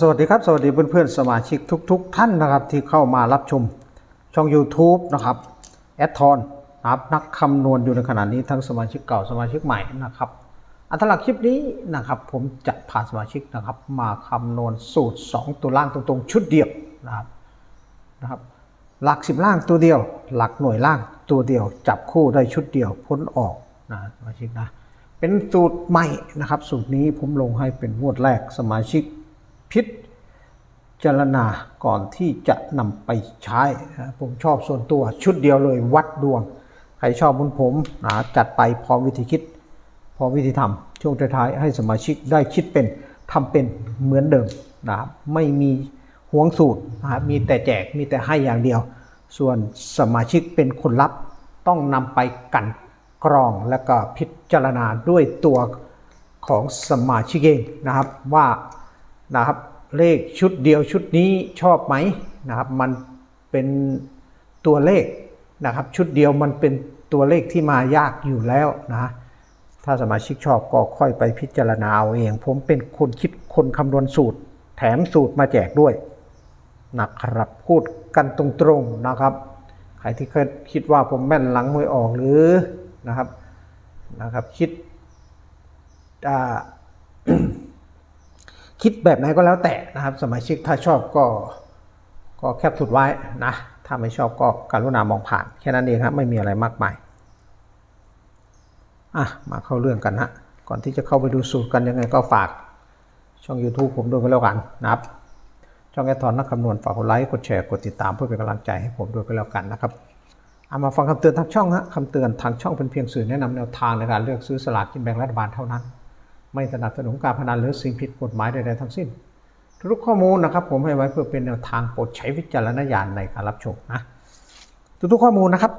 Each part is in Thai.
สวัสดีครับ สวัสดีเพื่อนๆสมาชิกทุกๆท่านนะครับที่เข้ามารับชมช่อง YouTube นะครับแอดทอนนะครับนักคำนวณอยู่ในขณะนี้ทั้งสมาชิกเก่าสมาชิกใหม่นะครับ อันตลักคลิปนี้นะครับ ผมจะพาสมาชิกนะครับ มาคำนวณสูตร 2 ตัวล่างตรงๆ ชุดเดียวนะครับนะครับ หลักสิบล่างตัวเดียว หลักหน่วยล่างตัวเดียว จับคู่ได้ชุดเดียวพ้นออกนะสมาชิกนะเป็นสูตรใหม่นะครับ สูตรนี้ผมลงให้เป็นงวดแรกสมาชิก พิจารณาก่อนที่จะนำไปใช้นะผมชอบส่วนตัวชุดเดียวเลยวัดดวง ใครชอบบุญผมนะจัดไปพร้อมวิธีคิด พร้อมวิธีทำช่วงท้ายให้สมาชิกได้คิดเป็นทำเป็นเหมือนเดิมนะครับไม่มีห่วงสูตรนะครับมีแต่แจกมีแต่ให้อย่างเดียว ส่วนสมาชิกเป็นคนรับต้องนำไปกันกรองและก็พิจารณาด้วยตัวของสมาชิกเองนะครับว่า นะครับ เลขชุดเดียวชุดนี้ชอบไหมนะครับ มันเป็นตัวเลขนะครับ ชุดเดียวมันเป็นตัวเลขที่มายากอยู่แล้วนะถ้าสมาชิกชอบก็ค่อยไปพิจารณาเอาเอง ผมเป็นคนคิดคนคำนวณสูตร แถมสูตรมาแจกด้วยนะครับพูดกันตรงๆนะครับใครที่เคยคิดว่าผมแม่นหลังมวยออกหรือนะครับนะครับคิดอ่า คิดแบบไหนก็แล้วแต่นะครับ สมาชิกถ้าชอบก็ก็แคปสุดไว้นะ ถ้าไม่ชอบก็กรุณามองผ่าน แค่นั้นเองครับไม่มีอะไรมากมายอะมาเข้าเรื่องกันฮะก่อนที่จะเข้าไปดูสูตรกันยังไงก็ฝากช่อง YouTube ผมด้วยก็แล้วกันนะครับ ช่องแอทอนนักคำนวณฝากกดไลค์กดแชร์กดติดตามเพื่อเป็นกำลังใจให้ผมด้วยก็แล้วกันนะครับเอามาฟังคำเตือนทางช่องฮะคำเตือนทางช่องเป็นเพียงสื่อแนะนำแนวทางในการเลือกซื้อสลากกินแบ่งรัฐบาลเท่านั้น ไม่สนับสนุนการพนันหรือสิ่งผิดกฎหมายใดๆทั้งสิ้น ทุกข้อมูลนะครับผมให้ไว้เพื่อเป็นแนวทางโปรดใช้วิจารณญาณในการรับชมนะทุกๆข้อมูลนะครับ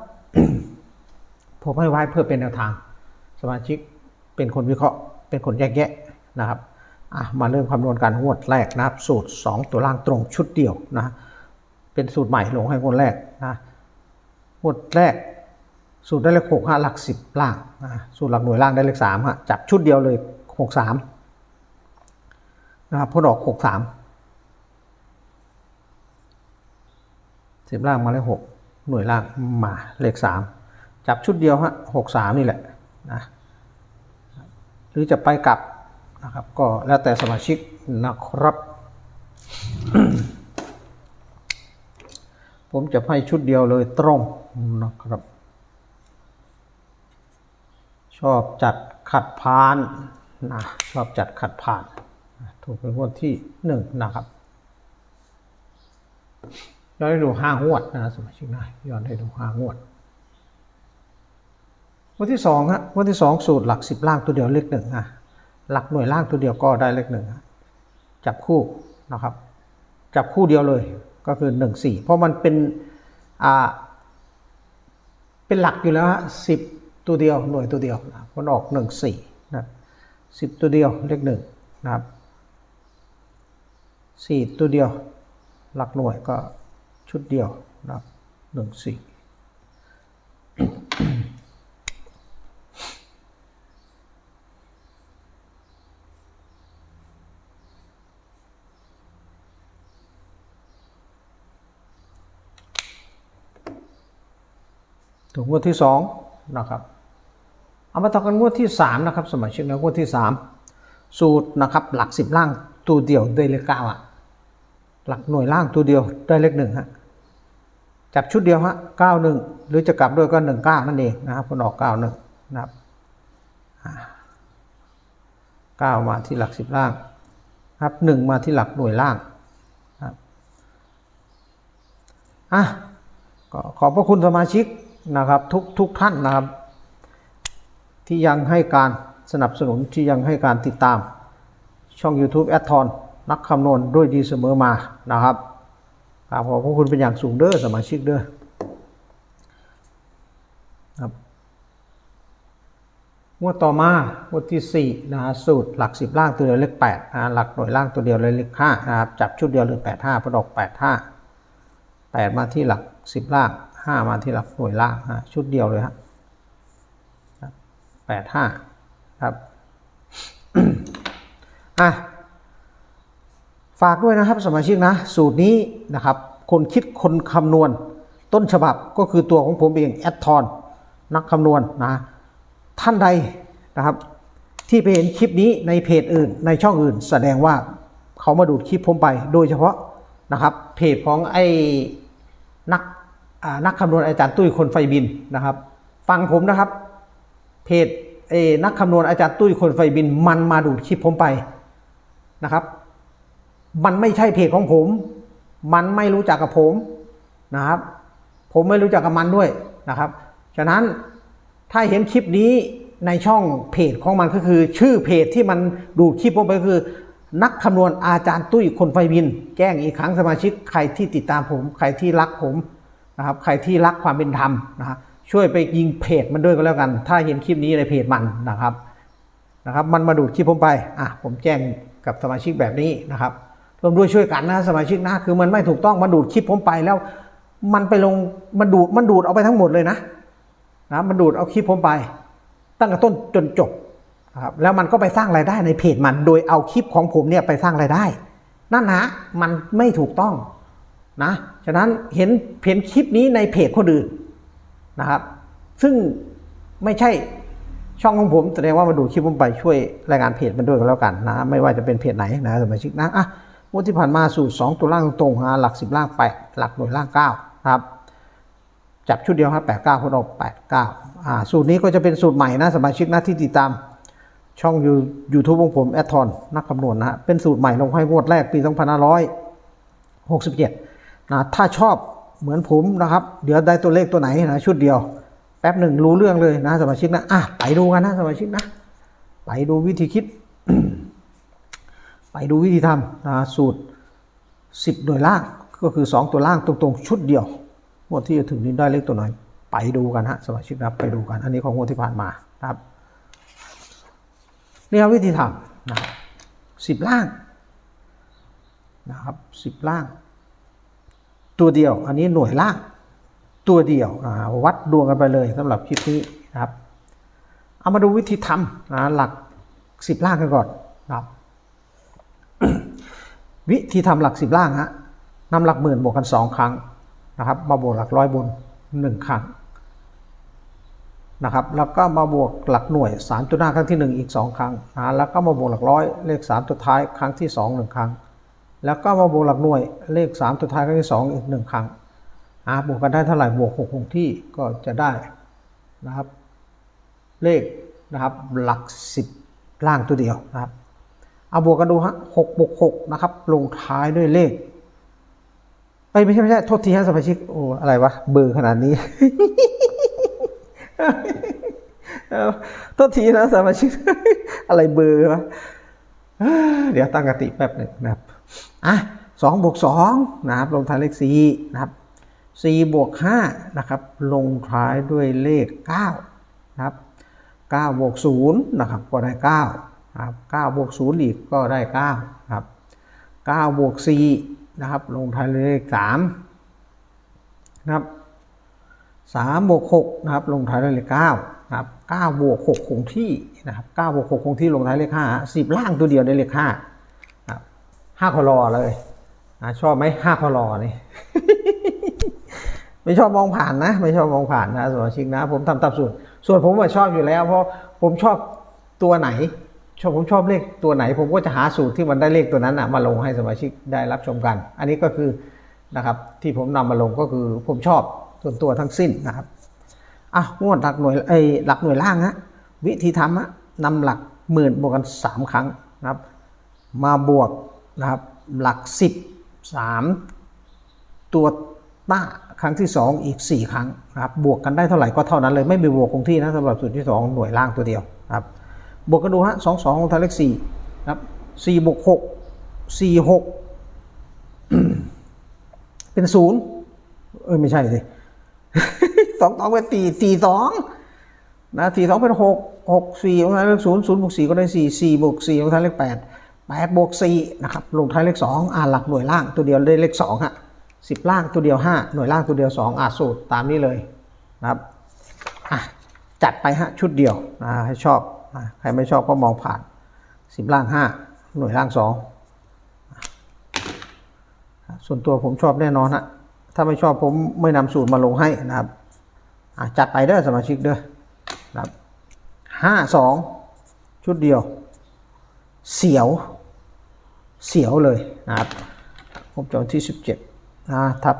ผมให้ไว้เพื่อเป็นแนวทาง สมาชิกเป็นคนวิเคราะห์ เป็นคนแยกแยะนะครับมาเริ่มคำนวณการงวดแรกนะครับ สูตร 2 ตัวล่างตรงชุดเดียวนะเป็นสูตรใหม่ลงให้งวดแรกนะงวดแรกสูตรได้เลขหกห้าหลักสิบล่างนะสูตรหลักหน่วยล่างได้เลขสามฮะจับชุดเดียวเลย หกสามนะครับพอดอกหกสามสิบล่างมาเลขหกหน่วยล่างมาเลขสามจับชุดเดียวฮะหกสามนี่แหละนะหรือจะไปกลับนะครับก็แล้วแต่สมาชิกนะครับ ผมจะให้ชุดเดียวเลยตรงนะครับ ชอบจัดขัดพาน นะชอบจัดขัดผ่าน ถูกเป็นงวดที่หนึ่งนะครับ ย้อนให้ดูห้างวดนะสมาชิกนะย้อนให้ดูห้างวดงวดที่สองฮะงวดที่สองสูตรหลักสิบล่างตัวเดียวเลขหนึ่งฮะหลักหน่วยล่างตัวเดียวก็ได้เลขหนึ่งจับคู่นะครับ จับคู่เดียวเลยก็คือหนึ่งสี่เพราะมันเป็นอ่าเป็นหลักอยู่แล้วฮะสิบตัวเดียวหน่วยตัวเดียวนะมันออกหนึ่งสี่นะ สิบตัวเดียวเลขหนึ่งนะครับสี่ตัวเดียว หลักหน่วยก็ชุดเดียวนะครับหนึ่งสี่ถึงงวดที่สองนะครับ เอามาต่อกันงวดที่สามนะครับ สมัยชิกนะงวดที่สามสูตรนะครับหลักสิบล่างตัวเดียวได้เลขเก้าอะหลักหน่วยล่างตัวเดียวได้เลขหนึ่งฮะจับชุดเดียวฮะเก้าหนึ่งหรือจะกลับด้วยก็หนึ่งเก้านั่นเองนะครับคนออกเก้าหนึ่งนะครับเก้ามาที่หลักสิบล่างครับหนึ่งมาที่หลักหน่วยล่างครับอะก็ขอบพระคุณสมาชิกนะครับทุกทุกท่านนะครับ ที่ยังให้การสนับสนุนที่ยังให้การติดตาม ช่อง YouTube แอดทอนนักคำนวณด้วยดีเสมอมานะครับกราบขอบพระคุณเป็นอย่างสูงเด้อสมาชิกเด้อครับงวดต่อมางวดที่4นะฮะสูตรหลัก 10 ล่างตัวเดียวเลข8นะหลักหน่วยล่างตัวเดียวเลยเลข5นะครับจับชุดเดียวเลย8 5พอดอก8 5 8 มาที่หลัก 10 ล่าง 5 มาที่หลักหน่วยล่างนะชุดเดียวเลยฮะ 8 5ครับอะฝากด้วยนะครับสมาชิกนะ สูตรนี้นะครับ คนคิดคนคำนวณ ต้นฉบับก็คือตัวของผมเองแอดทอนนักคำนวณนะท่านใดนะครับ ที่ไปเห็นคลิปนี้ในเพจอื่น ในช่องอื่น แสดงว่าเขามาดูดคลิปผมไป โดยเฉพาะนะครับเพจของไอ้นักนักคำนวณอาจารย์ตุ้ยคนไฟบินนะครับ ฟังผมนะครับ เพจเอนักคำนวณอาจารย์ตุ้ยคนไฟบินมันมาดูดคลิปผมไปนะครับ มันไม่ใช่เพจของผม มันไม่รู้จักกับผมนะครับ ผมไม่รู้จักกับมันด้วยนะครับ ฉะนั้นถ้าเห็นคลิปนี้ในช่องเพจของมันก็คือ ชื่อเพจที่มันดูดคลิปผมไปคือ นักคำนวณอาจารย์ตุ้ยคนไฟบิน แจ้งอีกครั้งสมาชิกใครที่ติดตามผม ใครที่รักผมนะครับ ใครที่รักความเป็นธรรมนะครับ ช่วยไปยิงเพจมันด้วยก็แล้วกัน ถ้าเห็นคลิปนี้ในเพจมันนะครับนะครับ มันมาดูดคลิปผมไปอะผมแจ้งกับสมาชิกแบบนี้นะครับร่วมด้วยช่วยกันนะสมาชิกนะคือมันไม่ถูกต้องมันดูดคลิปผมไปแล้ว มันไปลงมันดูดมันดูดเอาไปทั้งหมดเลยนะนะมันดูดเอาคลิปผมไป ตั้งแต่ต้นจนจบนะครับแล้วมันก็ไปสร้างรายได้ในเพจมัน โดยเอาคลิปของผมเนี่ยไปสร้างรายได้ นั่นนะมันไม่ถูกต้องนะฉะนั้นเห็นเห็นคลิปนี้ในเพจคนอื่น นะครับ ซึ่งไม่ใช่ช่องของผมแสดงว่ามาดูคลิปผมไปช่วยรายงานเพจมันด้วยกันแล้วกันนะ ไม่ว่าจะเป็นเพจไหนนะสมาชิกนะอะงวดที่ผ่านมาสูตร 2 ตัวล่างตรงๆฮะหลัก 10 ล่าง8หลักหน่วยล่าง 9 ครับ จับชุดเดียวครับ8 9คนออก8 9อ่าสูตรนี้ก็จะเป็นสูตรใหม่นะสมาชิกนะที่ติดตามช่องยูยูทูบของผมแอดทอนนักคำนวณนะฮะเป็นสูตรใหม่ลงให้งวดแรกปี 2567นะถ้าชอบ เหมือนผมนะครับ เดี๋ยวได้ตัวเลขตัวไหนนะชุดเดียว แป๊บหนึ่งรู้เรื่องเลยนะสมาชิกนะอะไปดูกันนะสมาชิกนะ ไปดูวิธีคิด ไปดูวิธีทำนะสูตร 10 หน่วยล่างก็คือ 2 ตัวล่างตรงๆ ชุดเดียวงวดที่จะถึงนี้ได้เลขตัวไหนไปดูกันฮะสมาชิกครับไปดูกัน อันนี้ของงวดที่ผ่านมาครับนี่ครับวิธีทำนะสิบล่างนะครับสิบล่าง ตัวเดียว อันนี้หน่วยล่างตัวเดียววัดดวงกันไปเลยสำหรับคลิปนี้นะครับ เอามาดูวิธีทำนะหลักสิบล่างกันก่อนนะครับ วิธีทำหลักสิบล่างฮะนำหลักหมื่นบวกกันสองครั้งนะครับ มาบวกหลักร้อยบนหนึ่งครั้งนะครับ แล้วก็มาบวกหลักหน่วยสามตัวหน้าครั้งที่หนึ่งอีกสองครั้งนะแล้วก็มาบวกหลักร้อยเลขสามตัวท้ายครั้งที่สองหนึ่งครั้ง แล้วก็มาบวกหลักหน่วยเลขสามตัวท้ายครั้งที่สองอีกหนึ่งครั้งอ่าบวกกันได้เท่าไหร่บวกหกคงที่ก็จะได้นะครับ เลขนะครับหลักสิบล่างตัวเดียวนะครับเอาบวกกันดูฮะหกบวกหกนะครับลงท้ายด้วยเลขไปไม่ใช่ไม่ใช่โทษทีฮะสมาชิกโอ้อะไรวะเบอร์ขนาดนี้เออโทษทีนะสมาชิกอะไรเบอร์วะ เดี๋ยวตั้งกติแป๊บหนึ่งนะครับอะสองบวกสองนะครับลงท้ายเลขสี่นะครับสี่บวกห้านะครับลงท้ายด้วยเลขเก้านะครับเก้าบวกศูนย์นะครับก็ได้เก้านะครับเก้าบวกศูนย์อีกก็ได้เก้านะครับเก้าบวกสี่นะครับลงท้ายด้วยเลขสามนะครับสามบวกหกนะครับลงท้ายด้วยเลขเก้า นะครับเก้าบวกหกคงที่นะครับเก้าบวกหกคงที่ลงท้ายเลขห้าสิบล่างตัวเดียวได้เลขห้าครับห้าคอรอเลยอชอบไหมห้าคอรอนี่ไม่ชอบมองผ่านนะ ไม่ชอบมองผ่านนะสมาชิกนะ ผมทำตามสูตรส่วนผมว่าชอบอยู่แล้ว เพราะผมชอบตัวไหนชอบผมชอบเลขตัวไหน ผมก็จะหาสูตรที่มันได้เลขตัวนั้นนะมาลงให้สมาชิกได้รับชมกัน อันนี้ก็คือนะครับที่ผมนำมาลงก็คือผมชอบส่วนตัวทั้งสิ้นนะครับ อะงวดหลักหน่วยไอ้หลักหน่วยล่างฮะวิธีทำฮะนำหลักหมื่นบวกกันสามครั้งนะครับ มาบวกนะครับหลักสิบสามตัวหน้าครั้งที่สองอีกสี่ครั้งนะครับบวกกันได้เท่าไหร่ก็เท่านั้นเลยไม่มีบวกคงที่นะสำหรับสูตรที่สองหน่วยล่างตัวเดียวครับบวกกันดูฮะสองสองของทางเลขสี่นะครับสี่บวกหกสี่หกเป็นศูนย์เอ้ยไม่ใช่สิ สองสองเป็นสี่สี่สองนะสี่สองเป็นหกหกสี่ลงท้ายเลขศูนย์ศูนย์บวกสี่ก็ได้สี่สี่บวกสี่ลงท้ายเลขแปดแปดบวกสี่นะครับลงท้ายเลขสองอ่าหลักหน่วยล่างตัวเดียวได้เลขสองฮะสิบล่างตัวเดียวห้าหน่วยล่างตัวเดียวสองอ่าสูตรตามนี้เลยนะครับอะจัดไปฮะชุดเดียวอ่าให้ชอบอใครไม่ชอบก็มองผ่านสิบล่างห้าหน่วยล่างสองส่วนตัวผมชอบแน่นอนฮะถ้าไม่ชอบผมไม่นำสูตรมาลงให้นะครับ จัดไปเด้อสมาชิกเด้อนะครับห้าสองชุดเดียว เสียว เสียวเลยนะครับผมจองที่สิบเจ็ดนะทับ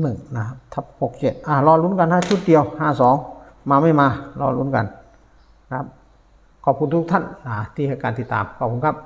หนึ่งนะครับทับหกเจ็ดอ่ารอลุ้นกันถ้าชุดเดียวห้าสองมาไม่มารอลุ้นกันนะครับ ขอบคุณทุกท่านที่ให้การติดตาม ขอบคุณครับ